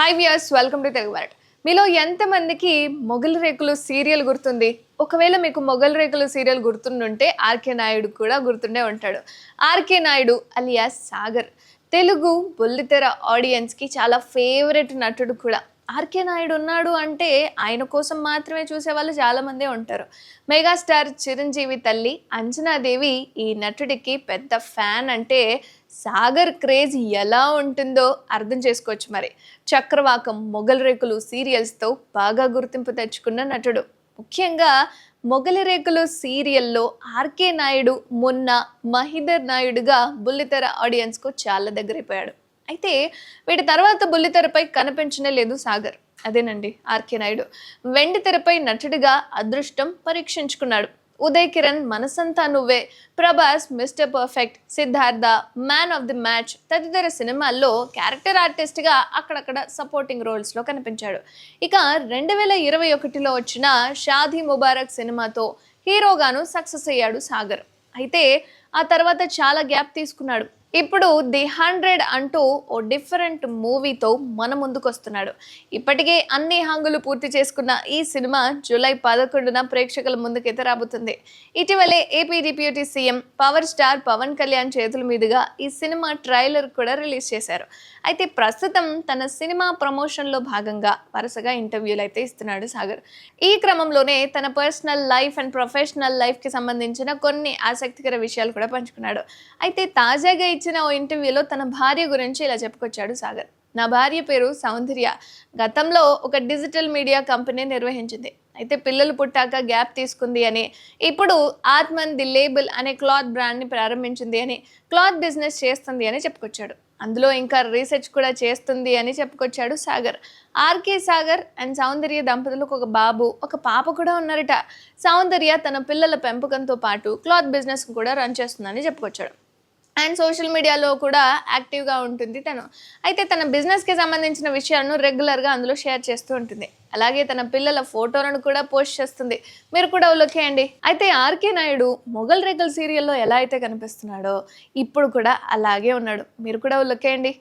Hi viewers welcome to Telugu world మీలో ఎంతమందికి మొగల్ రేకులు సీరియల్ గుర్తుంది? ఒకవేళ మీకు మొగల్ రేకులు సీరియల్ గుర్తుండుంటే ఆర్కే నాయుడు కూడా గుర్తుండే ఉంటాడు. R K Naidu alias Sagar. Telugu బుల్లితెర ఆడియన్స్కి చాలా ఫేవరెట్ నటుడు కూడా. ఆర్కే నాయుడు ఉన్నాడు అంటే ఆయన కోసం మాత్రమే చూసే వాళ్ళు చాలామందే ఉంటారు. మెగాస్టార్ చిరంజీవి తల్లి అంజనాదేవి ఈ నటుడికి పెద్ద ఫ్యాన్ అంటే సాగర్ క్రేజ్ ఎలా ఉంటుందో అర్థం చేసుకోవచ్చు మరి. చక్రవాకం మొగల్ రేకులు సీరియల్స్తో బాగా గుర్తింపు తెచ్చుకున్న నటుడు. ముఖ్యంగా మొగలి రేకులు సీరియల్లో ఆర్కే నాయుడు మొన్న మహిదర్ నాయుడుగా బుల్లితెర ఆడియన్స్కు చాలా దగ్గరైపోయాడు. అయితే వీటి తర్వాత బుల్లితెరపై కనిపించనే లేదు సాగర్. అదేనండి ఆర్కే నాయుడు. వెండి తెరపై నటుడిగా అదృష్టం పరీక్షించుకున్నాడు. Uday Kiran Manasantha Nuvve Prabhas mister perfect Siddhartha man of the match తదితర సినిమాల్లో క్యారెక్టర్ ఆర్టిస్ట్గా అక్కడక్కడ సపోర్టింగ్ రోల్స్లో కనిపించాడు. ఇక రెండు వేల ఇరవై ఒకటిలో వచ్చిన షాదీ ముబారక్ సినిమాతో హీరోగాను సక్సెస్ అయ్యాడు సాగర్. అయితే ఆ తర్వాత చాలా గ్యాప్ తీసుకున్నాడు. ఇప్పుడు ది హండ్రెడ్ అంటూ ఓ డిఫరెంట్ మూవీతో మన ముందుకు వస్తున్నాడు ఇప్పటికే అన్ని హంగులు పూర్తి చేసుకున్న ఈ సినిమా జూలై పదకొండున ప్రేక్షకుల ముందుకైతే రాబోతుంది. ఇటీవలే A P deputy C M power star Pawan Kalyan చేతుల మీదుగా ఈ సినిమా ట్రైలర్ కూడా రిలీజ్ చేశారు. అయితే ప్రస్తుతం తన సినిమా ప్రమోషన్లో భాగంగా వరుసగా ఇంటర్వ్యూలు అయితే ఇస్తున్నాడు సాగర్. ఈ క్రమంలోనే తన పర్సనల్ లైఫ్ అండ్ ప్రొఫెషనల్ లైఫ్కి సంబంధించిన కొన్ని ఆసక్తికర విషయాలు కూడా పంచుకున్నాడు. అయితే తాజాగా ఇచ్చిన ఓ ఇంటర్వ్యూలో తన భార్య గురించి ఇలా చెప్పుకొచ్చాడు సాగర్. నా భార్య పేరు సౌందర్య. గతంలో ఒక డిజిటల్ మీడియా కంపెనీ నిర్వహించింది. అయితే పిల్లలు పుట్టాక గ్యాప్ తీసుకుంది అని ఇప్పుడు ఆత్మన్ ది లేబుల్ అనే క్లాత్ బ్రాండ్ని ప్రారంభించింది అని క్లాత్ బిజినెస్ చేస్తుంది అని చెప్పుకొచ్చాడు. అందులో ఇంకా రీసెర్చ్ కూడా చేస్తుంది అని చెప్పుకొచ్చాడు Sagar. R K Sagar and Soundarya దంపతులకు ఒక బాబు ఒక పాప కూడా ఉన్నారట. సౌందర్య తన పిల్లల పెంపకంతో పాటు క్లాత్ బిజినెస్ కూడా రన్ చేస్తుందని చెప్పుకొచ్చాడు. అండ్ సోషల్ మీడియాలో కూడా యాక్టివ్గా ఉంటుంది తను. అయితే తన బిజినెస్కి సంబంధించిన విషయాలను రెగ్యులర్గా అందులో షేర్ చేస్తూ ఉంటుంది. అలాగే తన పిల్లల ఫోటోలను కూడా పోస్ట్ చేస్తుంది. మీరు కూడా ఉలకేయండి అయితే ఆర్కే నాయుడు మొగల్ రెగల్ సీరియల్లో ఎలా అయితే కనిపిస్తున్నాడో ఇప్పుడు కూడా అలాగే ఉన్నాడు. మీరు కూడా ఉలకేయండి